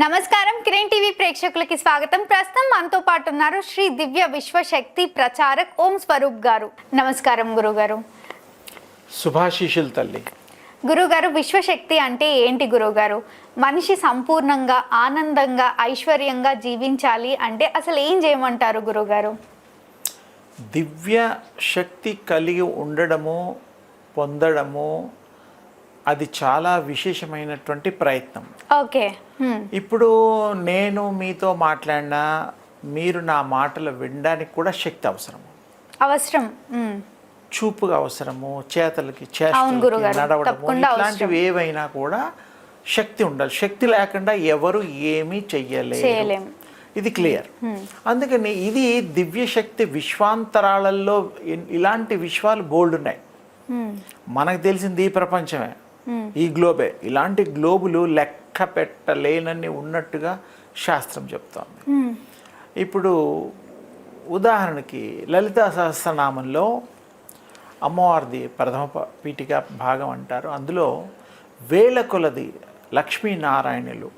నమస్కారం. కిరణ్ టీవీ ప్రేక్షకులకి స్వాగతం. ప్రస్తుతం మనతో పాటు ఉన్నారు శ్రీ దివ్య విశ్వశక్తి ప్రచారక్ ఓం స్వరూప్ గారు. నమస్కారం గురుగారు. శుభాశీషులు తల్లి. గురుగారు విశ్వశక్తి అంటే ఏంటి గురుగారు? మనిషి సంపూర్ణంగా ఆనందంగా ఐశ్వర్యంగా జీవించాలి అంటే అసలు ఏం చేయమంటారు గురుగారు? దివ్య శక్తి కలిగి ఉండడము పొందడము అది చాలా విశేషమైనటువంటి ప్రయత్నం. ఓకే. ఇప్పుడు నేను మీతో మాట్లాడినా మీరు నా మాటలు వినడానికి కూడా శక్తి అవసరం. అవసరం. చూపుగా అవసరము చేతలకి చేష్టలకి నడవడము ఇట్లాంటివి ఏవైనా కూడా శక్తి ఉండాలి. శక్తి లేకుండా ఎవరు ఏమీ చెయ్యలేరు. ఇది క్లియర్. అందుకని ఇది దివ్య శక్తి విశ్వాంతరాళల్లో ఇ- ఇలాంటి విశ్వాలు బోల్డ్ ఉన్నాయి. మనకు తెలిసింది ఈ ప్రపంచమే. ఈ గ్లోబే ఇలాంటి గ్లోబులు లెక్క పెట్టలేనన్ని ఉన్నట్టుగా శాస్త్రం చెప్తోంది. ఇప్పుడు ఉదాహరణకి లలితా సహస్రనామంలో అమ్మవారిది ప్రథమ పీఠిక భాగం అంటారు. అందులో వేల కొలది లక్ష్మీనారాయణులు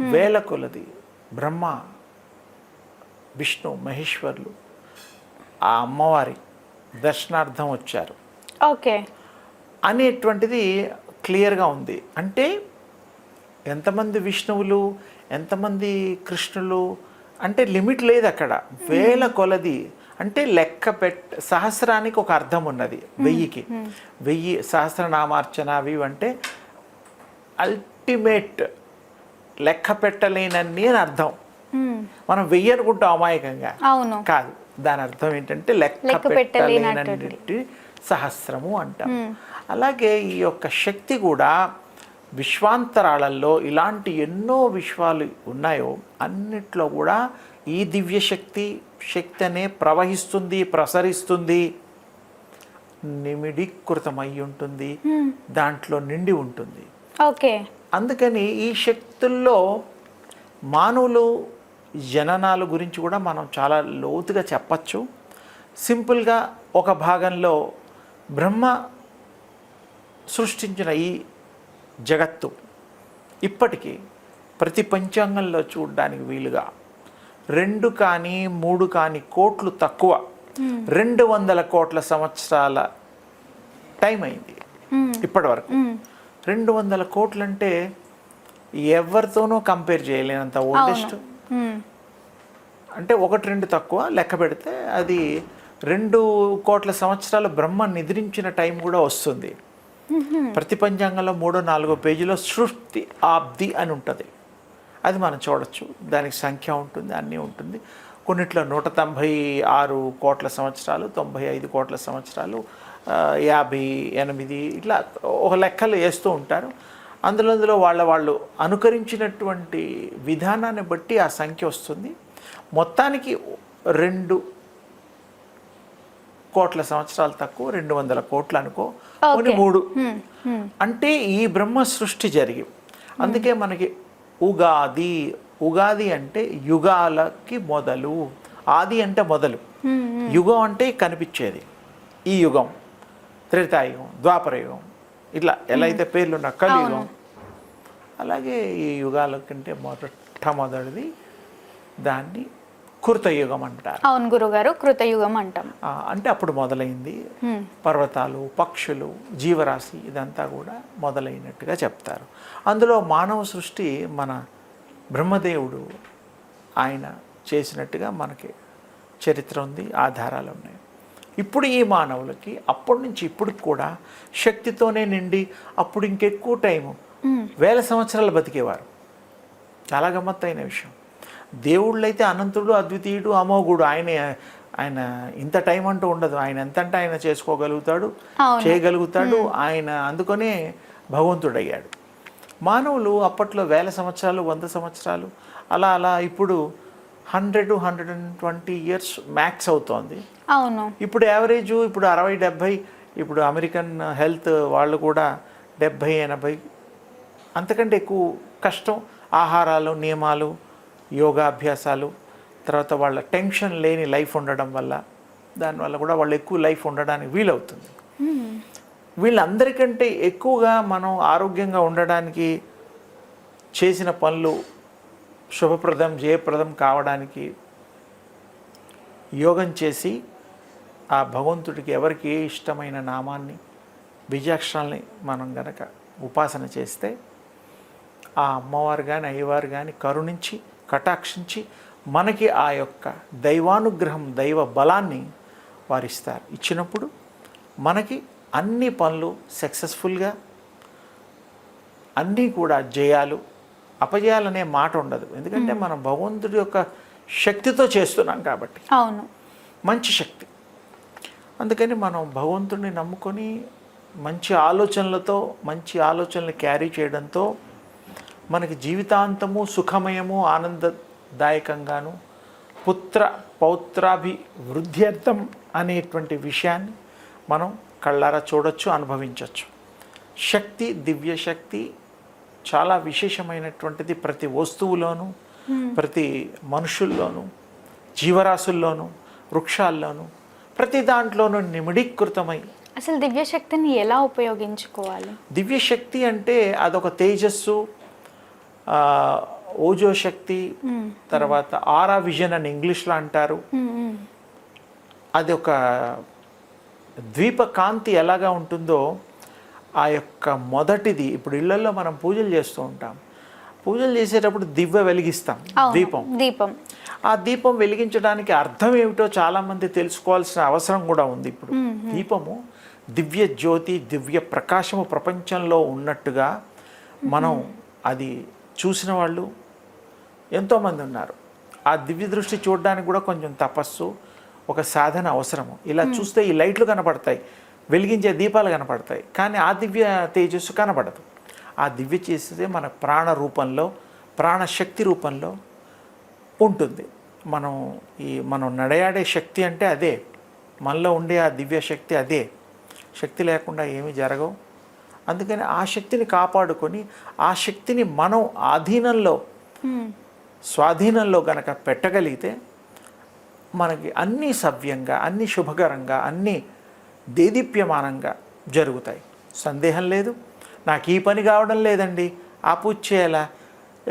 వేల కొలది బ్రహ్మ విష్ణు మహేశ్వర్లు ఆ అమ్మవారి దర్శనార్థం వచ్చారు. ఓకే. అనేటువంటిది క్లియర్గా ఉంది. అంటే ఎంతమంది విష్ణువులు ఎంతమంది కృష్ణులు అంటే లిమిట్ లేదు అక్కడ. వేల కొలది. అంటే లెక్క పెట్ సహస్రానికి ఒక అర్థం ఉన్నది వెయ్యికి. వెయ్యి సహస్రనామార్చన అవి అంటే అల్టిమేట్ లెక్క పెట్టలేనన్ని అని అర్థం. మనం వెయ్యి అనుకుంటాం అమాయకంగా. కాదు. దాని అర్థం ఏంటంటే లెక్క. పెట్టలేనటువంటి. సహస్రము అంటాం. అలాగే ఈ యొక్క శక్తి కూడా విశ్వాంతరాళల్లో ఇలాంటి ఎన్నో విశ్వాలు ఉన్నాయో అన్నిట్లో కూడా ఈ దివ్య శక్తి శక్తి అనే ప్రవహిస్తుంది ప్రసరిస్తుంది. నిమిడీకృతమై ఉంటుంది దాంట్లో నిండి ఉంటుంది. ఓకే. అందుకని ఈ శక్తుల్లో మానవులు జననాల గురించి కూడా మనం చాలా లోతుగా చెప్పచ్చు. సింపుల్గా ఒక భాగంలో బ్రహ్మ సృష్టించిన ఈ జగత్తు ఇప్పటికీ ప్రతి పంచాంగంలో చూడడానికి వీలుగా రెండు కానీ మూడు కానీ కోట్లు తక్కువ. రెండు వందల కోట్ల సంవత్సరాల టైం అయింది. ఇప్పటి వరకు రెండు వందల కోట్లు అంటే ఎవరితోనూ కంపేర్ చేయలేనంత ఓల్డెస్ట్. అంటే ఒకటి రెండు తక్కువ లెక్క పెడితే అది రెండు కోట్ల సంవత్సరాలు బ్రహ్మ నిద్రించిన టైం కూడా వస్తుంది. ప్రతి పంచాంగంలో మూడో నాలుగో పేజీలో సృష్టి ఆబ్ది అని ఉంటుంది. అది మనం చూడొచ్చు. దానికి సంఖ్య ఉంటుంది అన్నీ ఉంటుంది. కొన్నిట్లో నూట తొంభై ఆరు కోట్ల సంవత్సరాలు తొంభై ఐదు కోట్ల సంవత్సరాలు యాభై ఎనిమిది ఇట్లా ఒక లెక్కలు వేస్తూ ఉంటారు. అందులో అందులో వాళ్ళ వాళ్ళు అనుకరించినటువంటి విధానాన్ని బట్టి ఆ సంఖ్య వస్తుంది. మొత్తానికి రెండు కోట్ల సంవత్సరాలు తక్కువ రెండు వందల కోట్లు అనుకో. కొన్ని మూడు. అంటే ఈ బ్రహ్మ సృష్టి జరిగి అందుకే మనకి ఉగాది ఉగాది అంటే యుగాలకి మొదలు ఆది అంటే మొదలు. యుగం అంటే కనిపించేది. ఈ యుగం త్రేతాయుగం ద్వాపరయుగం ఇట్లా ఎలా అయితే పేర్లున్న కలియుగం. అలాగే ఈ యుగాల కంటే మొట్టమొదటిది దాన్ని కృతయుగం అంటారు. అవును గురుగారు కృతయుగం అంటాం. అంటే అప్పుడు మొదలైంది. పర్వతాలు పక్షులు జీవరాశి ఇదంతా కూడా మొదలైనట్టుగా చెప్తారు. అందులో మానవ సృష్టి మన బ్రహ్మదేవుడు ఆయన చేసినట్టుగా మనకి చరిత్ర ఉంది ఆధారాలు ఉన్నాయి. ఇప్పుడు ఈ మానవులకి అప్పటి నుంచి ఇప్పటికి కూడా శక్తితోనే నిండి అప్పుడు ఇంకెక్కువ టైము వేల సంవత్సరాలు బతికేవారు. చాలా గమ్మత్తైన విషయం. దేవుళ్ళు అయితే అనంతుడు అద్వితీయుడు అమోఘుడు. ఆయన ఆయన ఇంత టైం అంటూ ఉండదు. ఆయన ఎంతంటే ఆయన చేసుకోగలుగుతాడు. చేయగలుగుతాడు. ఆయన అందుకనే భగవంతుడయ్యాడు. మానవులు అప్పట్లో వేల సంవత్సరాలు వంద సంవత్సరాలు అలా అలా ఇప్పుడు hundred hundred and twenty years max అవుతోంది. అవును. ఇప్పుడు యావరేజ్ ఇప్పుడు అరవై డెబ్భై ఇప్పుడు అమెరికన్ హెల్త్ వాళ్ళు కూడా డెబ్భై ఎనభై అంతకంటే ఎక్కువ కష్టం. ఆహారాలు నియమాలు యోగాభ్యాసాలు తర్వాత వాళ్ళ టెన్షన్ లేని లైఫ్ ఉండడం వల్ల దానివల్ల కూడా వాళ్ళు ఎక్కువ లైఫ్ ఉండడానికి వీలవుతుంది. వీళ్ళందరికంటే ఎక్కువగా మనం ఆరోగ్యంగా ఉండడానికి చేసిన పనులు శుభప్రదం జయప్రదం కావడానికి యోగం చేసి ఆ భగవంతుడికి ఎవరికి ఏ ఇష్టమైన నామాన్ని బీజాక్షరాల్ని మనం గనక ఉపాసన చేస్తే ఆ అమ్మవారు కానీ అయ్యవారు కానీ కరుణించి కటాక్షించి మనకి ఆ యొక్క దైవానుగ్రహం దైవ బలాన్ని వారిస్తారు. ఇచ్చినప్పుడు మనకి అన్ని పనులు సక్సెస్ఫుల్గా అన్నీ కూడా జయాలు అపజయాలనే మాట ఉండదు. ఎందుకంటే మనం భగవంతుడి యొక్క శక్తితో చేస్తున్నాం కాబట్టి. అవును. మంచి శక్తి. అందుకని మనం భగవంతుడిని నమ్ముకొని మంచి ఆలోచనలతో మంచి ఆలోచనలు క్యారీ చేయడంతో మనకి జీవితాంతము సుఖమయము ఆనందదాయకంగాను పుత్ర పౌత్రాభివృద్ధ్యర్థం అనేటువంటి విషయాన్ని మనం కళ్ళారా చూడొచ్చు అనుభవించవచ్చు శక్తి దివ్య శక్తి చాలా విశేషమైనటువంటిది ప్రతి వస్తువులోనూ ప్రతి మనుషుల్లోనూ జీవరాశుల్లోనూ వృక్షాల్లోనూ ప్రతి దాంట్లోనూ నిమిడీకృతమై అసలు దివ్య శక్తిని ఎలా ఉపయోగించుకోవాలి? దివ్య శక్తి అంటే అదొక తేజస్సు ఓజో శక్తి తర్వాత ఆరా విజన్ అని ఇంగ్లీష్లో అంటారు. అది ఒక ద్వీప కాంతి ఎలాగా ఉంటుందో ఆ యొక్క మొదటిది ఇప్పుడు ఇళ్ళలో మనం పూజలు చేస్తూ ఉంటాం. పూజలు చేసేటప్పుడు దివ్య వెలిగిస్తాం దీపం. దీపం. ఆ దీపం వెలిగించడానికి అర్థం ఏమిటో చాలామంది తెలుసుకోవాల్సిన అవసరం కూడా ఉంది ఇప్పుడు. దీపము దివ్య జ్యోతి దివ్య ప్రకాశము ప్రపంచంలో ఉన్నట్టుగా మనం అది చూసిన వాళ్ళు ఎంతోమంది ఉన్నారు. ఆ దివ్య దృష్టి చూడడానికి కూడా కొంచెం తపస్సు ఒక సాధన అవసరము. ఇలా చూస్తే ఈ లైట్లు కనపడతాయి వెలిగించే దీపాలు కనపడతాయి కానీ ఆ దివ్య తేజస్సు కనపడదు ఆ దివ్య చేస్తే మన ప్రాణ రూపంలో ప్రాణశక్తి రూపంలో ఉంటుంది. మనం ఈ మనం నడయాడే శక్తి అంటే అదే. మనలో ఉండే ఆ దివ్య శక్తి అదే. శక్తి లేకుండా ఏమీ జరగవు. అందుకని ఆ శక్తిని కాపాడుకొని ఆ శక్తిని మనం ఆధీనంలో. స్వాధీనంలో గనక పెట్టగలిగితే మనకి అన్నీ సవ్యంగా అన్నీ శుభకరంగా అన్నీ దేదీప్యమానంగా జరుగుతాయి. సందేహం లేదు. నాకు ఈ పని కావడం లేదండి. ఆ పూజ చేయాలా?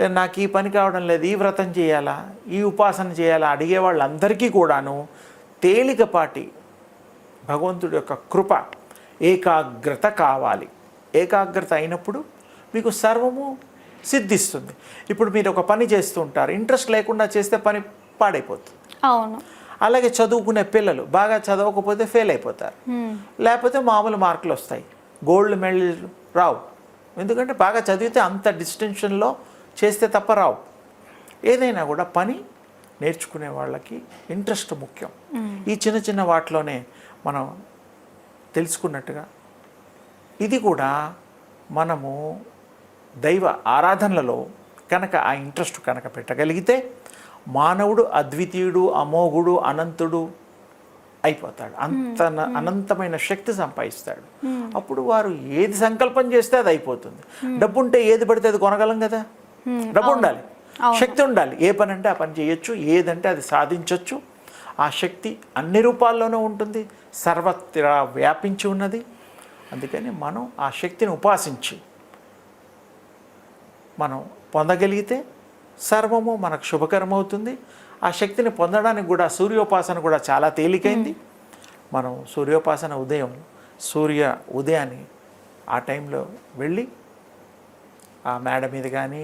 నాకు ఈ పని కావడం లేదు. ఈ వ్రతం చేయాలా? ఈ ఉపాసన చేయాలా? అడిగే వాళ్ళందరికీ కూడాను తేలికపాటి భగవంతుడి యొక్క కృప ఏకాగ్రత కావాలి. ఏకాగ్రత అయినప్పుడు మీకు సర్వము సిద్ధిస్తుంది. ఇప్పుడు మీరు ఒక పని చేస్తూ ఉంటారు. ఇంట్రెస్ట్ లేకుండా చేస్తే పని పాడైపోతుంది. అవును. అలాగే చదువుకునే పిల్లలు బాగా చదవకపోతే ఫెయిల్ అయిపోతారు. లేకపోతే మామూలు మార్కులు వస్తాయి. గోల్డ్ మెడల్ రావు. ఎందుకంటే బాగా చదివితే అంత డిస్టెన్షన్లో చేస్తే తప్ప రావు. ఏదైనా కూడా పని నేర్చుకునే వాళ్ళకి ఇంట్రెస్ట్ ముఖ్యం. ఈ చిన్న చిన్న వాటిలోనే మనం తెలుసుకున్నట్టుగా ఇది కూడా మనము దైవ ఆరాధనలలో కనుక ఆ ఇంట్రెస్ట్ కనుక పెట్టగలిగితే మానవుడు అద్వితీయుడు అమోఘుడు అనంతుడు అయిపోతాడు. అంత అనంతమైన శక్తి సంపాదిస్తాడు. అప్పుడు వారు ఏది సంకల్పం చేస్తే అది అయిపోతుంది. డబ్బు ఉంటే ఏది పడితే అది కొనగలం కదా? డబ్బు ఉండాలి. శక్తి ఉండాలి. ఏ పని అంటే ఆ పని చేయొచ్చు ఏదంటే అది సాధించవచ్చు ఆ శక్తి అన్ని రూపాల్లోనూ ఉంటుంది. సర్వత్రా వ్యాపించి ఉన్నది. అందుకని మనం ఆ శక్తిని ఉపాసించి మనం పొందగలిగితే సర్వము మనకు శుభకరమవుతుంది. ఆ శక్తిని పొందడానికి కూడా సూర్యోపాసన కూడా చాలా తేలికైంది. మనం సూర్యోపాసన ఉదయం సూర్య ఉదయాన్ని ఆ టైంలో వెళ్ళి ఆ మేడ మీద కానీ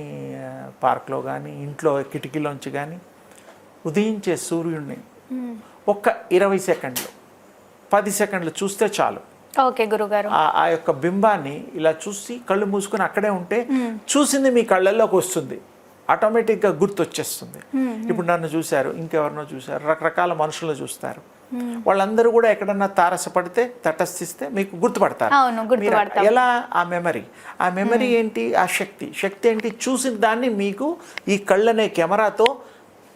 పార్క్లో కానీ ఇంట్లో కిటికీలోంచి కానీ ఉదయించే సూర్యుడిని మ్మ్. ఒక్క ఇరవై సెకండ్లు పది సెకండ్లు చూస్తే చాలు. ఓకే గురుగారు. ఆ ఆ యొక్క బింబాన్ని ఇలా చూసి కళ్ళు మూసుకొని అక్కడే ఉంటే చూసింది మీ కళ్ళల్లోకి వస్తుంది. ఆటోమేటిక్గా గుర్తొచ్చేస్తుంది. ఇప్పుడు నన్ను చూశారు ఇంకెవరినో చూశారు రకరకాల మనుషులను చూస్తారు. వాళ్ళందరూ కూడా ఎక్కడన్నా తారసపడితే తటస్థిస్తే మీకు గుర్తుపడతారు. ఎలా ఆ మెమరీ? ఆ మెమరీ ఏంటి? ఆ శక్తి. శక్తి ఏంటి? చూసిన దాన్ని మీకు ఈ కళ్ళనే కెమెరాతో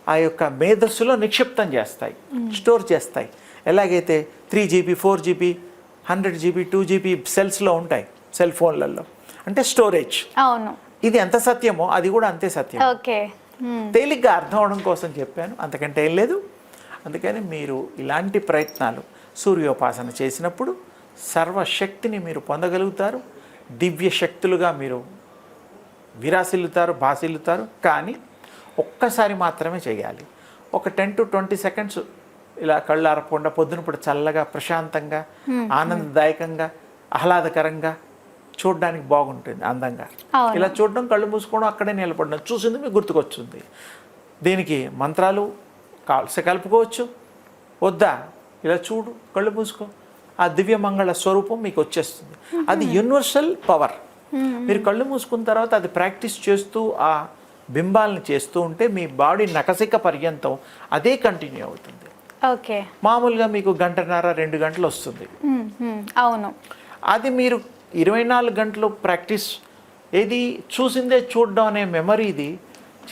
ఆ యొక్క మేధస్సులో నిక్షిప్తం చేస్తాయి స్టోర్ చేస్తాయి. ఎలాగైతే three GB four GB hundred GB two GB సెల్స్లో ఉంటాయి సెల్ ఫోన్లలో. అంటే స్టోరేజ్. అవును. ఇది ఎంత సత్యమో అది కూడా అంతే సత్యం. ఓకే. తేలిగ్గా అర్థం అవడం కోసం చెప్పాను. అంతకంటే ఏం లేదు. అందుకని మీరు ఇలాంటి ప్రయత్నాలు సూర్యోపాసన చేసినప్పుడు సర్వశక్తిని మీరు పొందగలుగుతారు. దివ్య శక్తులుగా మీరు విరాసిల్లుతారు బాసిల్లుతారు కానీ ఒక్కసారి మాత్రమే చేయాలి. ఒక టెన్ టు ట్వంటీ సెకండ్స్ ఇలా కళ్ళు ఆరకుండా పొద్దునప్పుడు చల్లగా ప్రశాంతంగా ఆనందదాయకంగా ఆహ్లాదకరంగా చూడడానికి బాగుంటుంది అందంగా. ఇలా చూడడం కళ్ళు మూసుకోవడం అక్కడే నిలబడడం చూసింది మీకు గుర్తుకొచ్చింది. దీనికి మంత్రాలు కావలసి కలుపుకోవచ్చు. వద్దా? ఇలా చూడు కళ్ళు మూసుకో. ఆ దివ్య మంగళ స్వరూపం మీకు వచ్చేస్తుంది. అది యూనివర్సల్ పవర్. మీరు కళ్ళు మూసుకున్న తర్వాత అది ప్రాక్టీస్ చేస్తూ ఆ బింబాలను చేస్తూ ఉంటే మీ బాడీ నకసిక పర్యంతం అదే కంటిన్యూ అవుతుంది. ఓకే. మామూలుగా మీకు గంటన్నర రెండు గంటలు వస్తుంది. అవును. అది మీరు ఇరవై నాలుగు గంటలు ప్రాక్టీస్ ఏది చూసిందే చూడడం అనే మెమరీది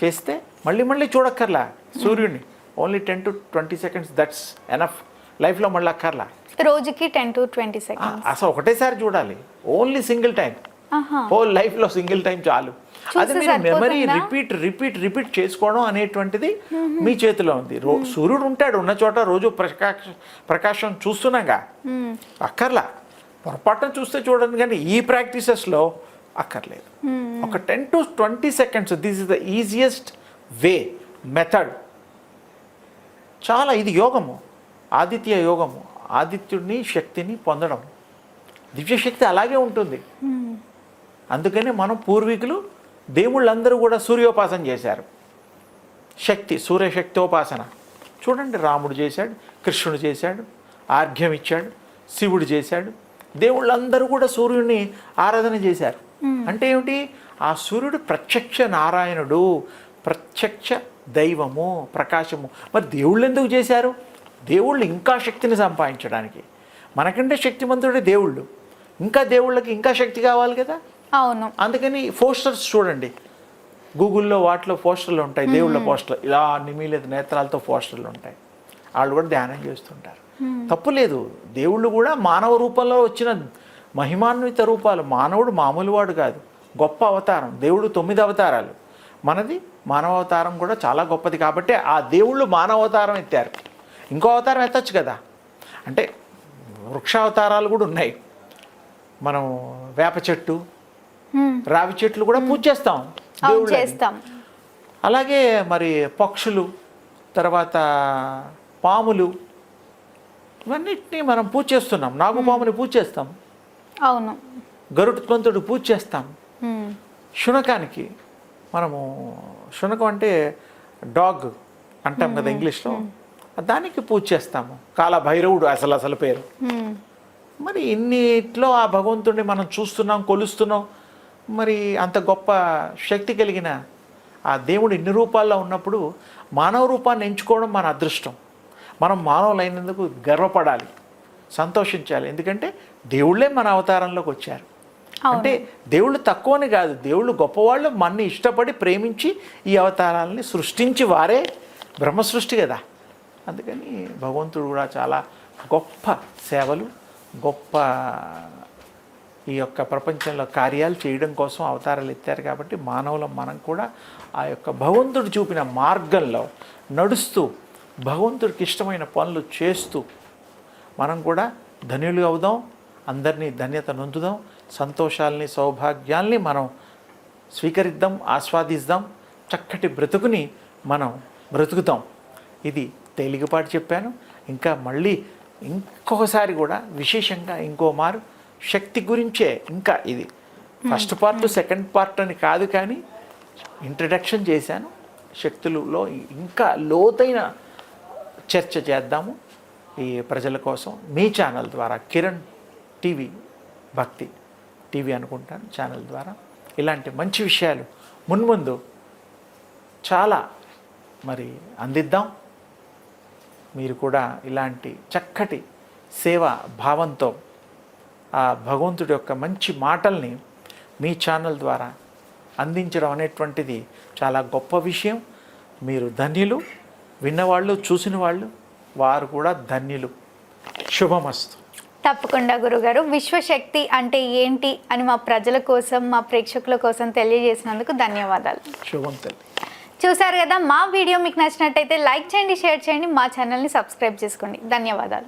చేస్తే మళ్ళీ మళ్ళీ చూడక్కర్లా సూర్యుడిని. Only ten to twenty seconds that's enough. లైఫ్లో మళ్ళీ అక్కర్లా. రోజుకి టెన్ టు ట్వంటీ సెకండ్స్. అసలు ఒకటేసారి చూడాలి. Only single time. హోల్ లైఫ్లో సింగిల్ టైం చాలు. అది మీరు మెమరీ? రిపీట్ రిపీట్ రిపీట్ చేసుకోవడం అనేటువంటిది మీ చేతిలో ఉంది. సూర్యుడు ఉంటాడు ఉన్న చోట రోజు ప్రకాశ ప్రకాశం చూస్తున్నాగా. అక్కర్లా. పొరపాటున చూస్తే చూడండి కానీ ఈ ప్రాక్టీసెస్లో అక్కర్లేదు. ఒక ten to twenty seconds this is the easiest way method చాలా ఇది యోగము. ఆదిత్య యోగము. ఆదిత్యుడిని శక్తిని పొందడం. దివ్యశక్తి అలాగే ఉంటుంది. అందుకని మనం పూర్వీకులు దేవుళ్ళందరూ కూడా సూర్యోపాసన చేశారు. శక్తి సూర్యశక్తోపాసన. చూడండి రాముడు చేశాడు కృష్ణుడు చేశాడు ఆర్ఘ్యం ఇచ్చాడు శివుడు చేశాడు. దేవుళ్ళందరూ కూడా సూర్యుడిని ఆరాధన చేశారు. అంటే ఏమిటి? ఆ సూర్యుడు ప్రత్యక్ష నారాయణుడు ప్రత్యక్ష దైవము ప్రకాశము. మరి దేవుళ్ళు ఎందుకు చేశారు? దేవుళ్ళు ఇంకా శక్తిని సంపాదించడానికి. మనకంటే శక్తిమంతుడే దేవుళ్ళు. ఇంకా దేవుళ్ళకి ఇంకా శక్తి కావాలి కదా? అవును. అందుకని పోస్టర్స్ చూడండి. గూగుల్లో వాటిలో పోస్టర్లు ఉంటాయి. దేవుళ్ళ పోస్టర్లు. ఇలా నిమిలేదు నేత్రాలతో పోస్టర్లు ఉంటాయి. వాళ్ళు కూడా ధ్యానం చేస్తుంటారు. తప్పు లేదు. దేవుళ్ళు కూడా మానవ రూపంలో వచ్చిన మహిమాన్విత రూపాలు. మానవుడు మామూలు వాడు కాదు. గొప్ప అవతారం. దేవుడు తొమ్మిది అవతారాలు. మనది మానవ అవతారం కూడా చాలా గొప్పది కాబట్టి ఆ దేవుళ్ళు మానవ అవతారం ఎత్తారు. ఇంకో అవతారం ఎత్తచ్చు కదా. అంటే వృక్షావతారాలు కూడా ఉన్నాయి. మనం వేప చెట్టు. రావి చెట్లు కూడా పూజ చేస్తాం. చేస్తాం. అలాగే మరి పక్షులు తర్వాత పాములు ఇవన్నిటినీ మనం పూజ చేస్తున్నాం. నాగుపాముని పూజ చేస్తాం. అవును. గరుత్మంతుడు పూజ చేస్తాం. శునకానికి మనము శునకం అంటే డాగ్ అంటాం కదా ఇంగ్లీష్లో. దానికి పూజ చేస్తాము. కాల భైరవుడు అసలు అసలు పేరు. మరి ఇన్నిట్లో ఆ భగవంతుడిని మనం చూస్తున్నాం కొలుస్తున్నాం. మరి అంత గొప్ప శక్తి కలిగిన ఆ దేవుడు ఇన్ని రూపాల్లో ఉన్నప్పుడు మానవ రూపాన్ని ఎంచుకోవడం మన అదృష్టం. మనం మానవులైనందుకు గర్వపడాలి సంతోషించాలి. ఎందుకంటే దేవుళ్ళే మన అవతారంలోకి వచ్చారు. అంటే దేవుళ్ళు తక్కువని కాదు దేవుళ్ళు గొప్పవాళ్ళు మన్ని ఇష్టపడి ప్రేమించి ఈ అవతారాలని సృష్టించి వారే బ్రహ్మ సృష్టి కదా. అందుకని భగవంతుడు కూడా చాలా గొప్ప సేవలు గొప్ప ఈ యొక్క ప్రపంచంలో కార్యాలు చేయడం కోసం అవతారాలు ఎత్తారు కాబట్టి మానవులం మనం కూడా ఆ యొక్క భగవంతుడు చూపిన మార్గంలో నడుస్తూ భగవంతుడికి ఇష్టమైన పనులు చేస్తూ మనం కూడా ధన్యులు అవుదాం అందరినీ ధన్యత నొందుదాం సంతోషాల్ని సౌభాగ్యాల్ని మనం స్వీకరిద్దాం ఆస్వాదిద్దాం చక్కటి బ్రతుకుని మనం బ్రతుకుతాం. ఇది తేలికపాటు చెప్పాను. ఇంకా మళ్ళీ ఇంకొకసారి కూడా విశేషంగా ఇంకో మారు శక్తి గురించే ఇంకా ఇది. ఫస్ట్ పార్ట్ సెకండ్ పార్ట్ అని కాదు కానీ ఇంట్రడక్షన్ చేశాను. శక్తులలో ఇంకా లోతైన చర్చ చేద్దాము ఈ ప్రజల కోసం. మీ ఛానల్ ద్వారా కిరణ్ టీవీ భక్తి టీవీ అనుకుంటాను ఛానల్ ద్వారా. ఇలాంటి మంచి విషయాలు మున్ముందు చాలా మరి అందిద్దాం. మీరు కూడా ఇలాంటి చక్కటి సేవా భావంతో ఆ భగవంతుడి యొక్క మంచి మాటల్ని మీ ఛానల్ ద్వారా అందించడం అనేటువంటిది చాలా గొప్ప విషయం. మీరు ధన్యులు విన్నవాళ్ళు చూసిన వాళ్ళు వారు కూడా ధన్యులు. శుభమస్తు. తప్పకుండా గురుగారు విశ్వశక్తి అంటే ఏంటి అని మా ప్రజల కోసం మా ప్రేక్షకుల కోసం తెలియజేసినందుకు ధన్యవాదాలు. శుభం తల్లి. చూసారు కదా మా వీడియో మీకు నచ్చినట్టయితే లైక్ చేయండి షేర్ చేయండి మా ఛానల్ని సబ్స్క్రైబ్ చేసుకోండి. ధన్యవాదాలు.